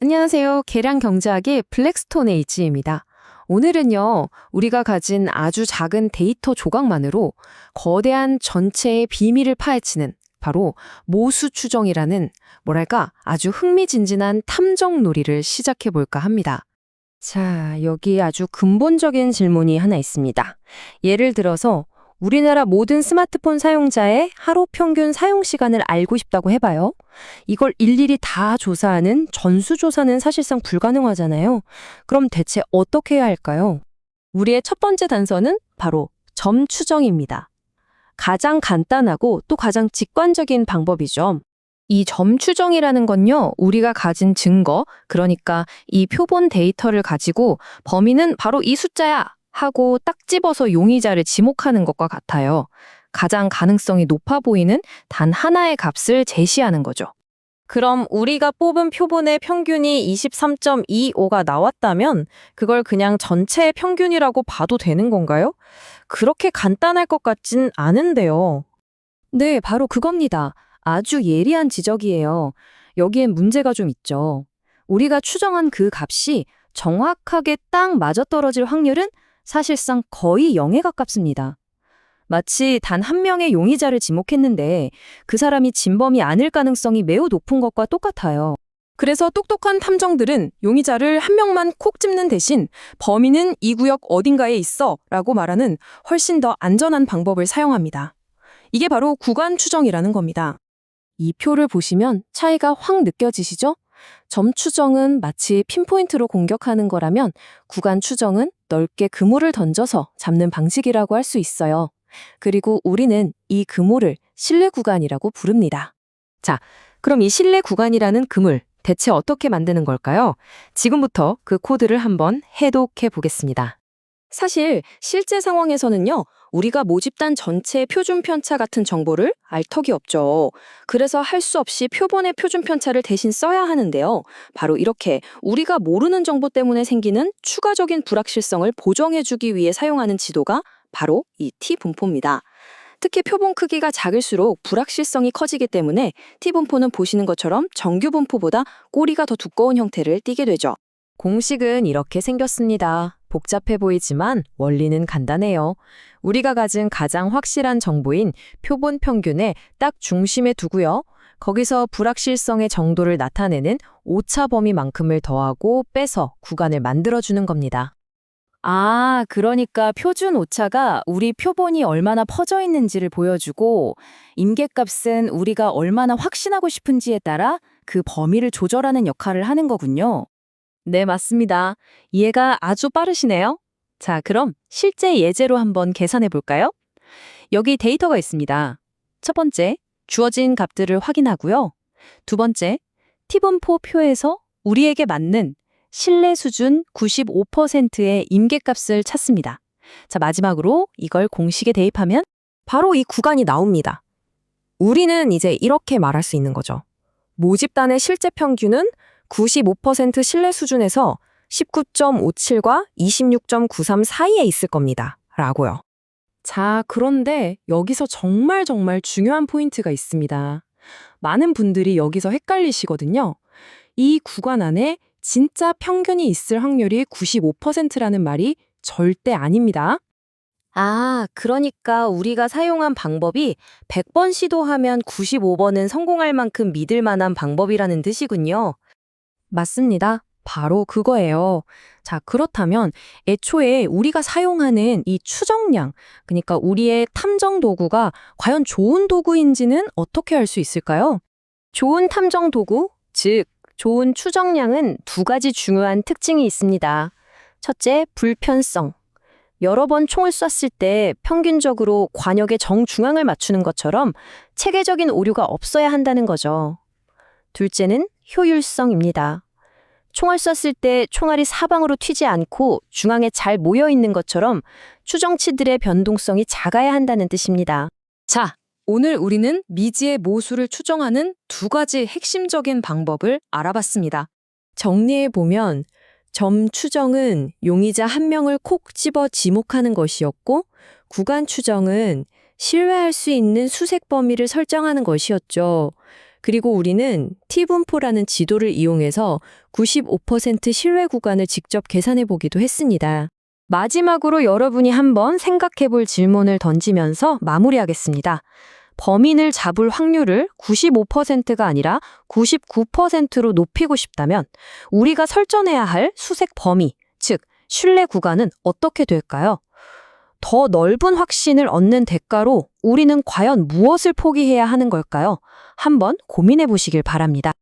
안녕하세요. 계량 경제학의 블랙스톤 H입니다. 오늘은요, 우리가 가진 아주 작은 데이터 조각만으로 거대한 전체의 비밀을 파헤치는 바로 모수 추정이라는 뭐랄까 아주 흥미진진한 탐정 놀이를 시작해 볼까 합니다. 자, 여기 아주 근본적인 질문이 하나 있습니다. 예를 들어서 우리나라 모든 스마트폰 사용자의 하루 평균 사용 시간을 알고 싶다고 해봐요. 이걸 일일이 다 조사하는 전수조사는 사실상 불가능하잖아요. 그럼 대체 어떻게 해야 할까요? 우리의 첫 번째 단서는 바로 점 추정입니다. 가장 간단하고 또 가장 직관적인 방법이죠. 이 점 추정이라는 건요, 우리가 가진 증거, 그러니까 이 표본 데이터를 가지고 범인은 바로 이 숫자야! 하고 딱 집어서 용의자를 지목하는 것과 같아요. 가장 가능성이 높아 보이는 단 하나의 값을 제시하는 거죠. 그럼 우리가 뽑은 표본의 평균이 23.25가 나왔다면 그걸 그냥 전체의 평균이라고 봐도 되는 건가요? 그렇게 간단할 것 같진 않은데요. 네, 바로 그겁니다. 아주 예리한 지적이에요. 여기엔 문제가 좀 있죠. 우리가 추정한 그 값이 정확하게 딱 맞아떨어질 확률은 사실상 거의 0에 가깝습니다. 마치 단 한 명의 용의자를 지목했는데 그 사람이 진범이 아닐 가능성이 매우 높은 것과 똑같아요. 그래서 똑똑한 탐정들은 용의자를 한 명만 콕 집는 대신 범인은 이 구역 어딘가에 있어 라고 말하는 훨씬 더 안전한 방법을 사용합니다. 이게 바로 구간 추정이라는 겁니다. 이 표를 보시면 차이가 확 느껴지시죠? 점 추정은 마치 핀포인트로 공격하는 거라면 구간 추정은 넓게 그물을 던져서 잡는 방식이라고 할 수 있어요. 그리고 우리는 이 그물을 신뢰 구간이라고 부릅니다. 자, 그럼 이 신뢰 구간이라는 그물 대체 어떻게 만드는 걸까요? 지금부터 그 코드를 한번 해독해 보겠습니다. 사실 실제 상황에서는요, 우리가 모집단 전체의 표준 편차 같은 정보를 알 턱이 없죠. 그래서 할 수 없이 표본의 표준 편차를 대신 써야 하는데요. 바로 이렇게 우리가 모르는 정보 때문에 생기는 추가적인 불확실성을 보정해주기 위해 사용하는 지도가 바로 이 T 분포입니다. 특히 표본 크기가 작을수록 불확실성이 커지기 때문에 T 분포는 보시는 것처럼 정규 분포보다 꼬리가 더 두꺼운 형태를 띠게 되죠. 공식은 이렇게 생겼습니다. 복잡해 보이지만 원리는 간단해요. 우리가 가진 가장 확실한 정보인 표본 평균에 딱 중심에 두고요. 거기서 불확실성의 정도를 나타내는 오차 범위만큼을 더하고 빼서 구간을 만들어주는 겁니다. 아, 그러니까 표준 오차가 우리 표본이 얼마나 퍼져 있는지를 보여주고 임계값은 우리가 얼마나 확신하고 싶은지에 따라 그 범위를 조절하는 역할을 하는 거군요. 네, 맞습니다. 이해가 아주 빠르시네요. 자, 그럼 실제 예제로 한번 계산해 볼까요? 여기 데이터가 있습니다. 첫 번째, 주어진 값들을 확인하고요. 두 번째, T분포 표에서 우리에게 맞는 신뢰 수준 95%의 임계값을 찾습니다. 자, 마지막으로 이걸 공식에 대입하면 바로 이 구간이 나옵니다. 우리는 이제 이렇게 말할 수 있는 거죠. 모집단의 실제 평균은 95% 신뢰 수준에서 19.57과 26.93 사이에 있을 겁니다. 라고요. 자, 그런데 여기서 정말 정말 중요한 포인트가 있습니다. 많은 분들이 여기서 헷갈리시거든요. 이 구간 안에 진짜 평균이 있을 확률이 95%라는 말이 절대 아닙니다. 아, 그러니까 우리가 사용한 방법이 100번 시도하면 95번은 성공할 만큼 믿을 만한 방법이라는 뜻이군요. 맞습니다. 바로 그거예요. 자, 그렇다면 애초에 우리가 사용하는 이 추정량, 그러니까 우리의 탐정 도구가 과연 좋은 도구인지는 어떻게 알 수 있을까요? 좋은 탐정 도구, 즉, 좋은 추정량은 두 가지 중요한 특징이 있습니다. 첫째, 불편성. 여러 번 총을 쐈을 때 평균적으로 관역의 정중앙을 맞추는 것처럼 체계적인 오류가 없어야 한다는 거죠. 둘째는 효율성입니다. 총알 쐈을 때 총알이 사방으로 튀지 않고 중앙에 잘 모여 있는 것처럼 추정치들의 변동성이 작아야 한다는 뜻입니다. 자, 오늘 우리는 미지의 모수를 추정하는 두 가지 핵심적인 방법을 알아봤습니다. 정리해 보면 점 추정은 용의자 한 명을 콕 집어 지목하는 것이었고 구간 추정은 신뢰할 수 있는 수색 범위를 설정하는 것이었죠. 그리고 우리는 T분포라는 지도를 이용해서 95% 신뢰 구간을 직접 계산해 보기도 했습니다. 마지막으로 여러분이 한번 생각해 볼 질문을 던지면서 마무리하겠습니다. 범인을 잡을 확률을 95%가 아니라 99%로 높이고 싶다면 우리가 설정해야 할 수색 범위, 즉 신뢰 구간은 어떻게 될까요? 더 넓은 확신을 얻는 대가로 우리는 과연 무엇을 포기해야 하는 걸까요? 한번 고민해 보시길 바랍니다.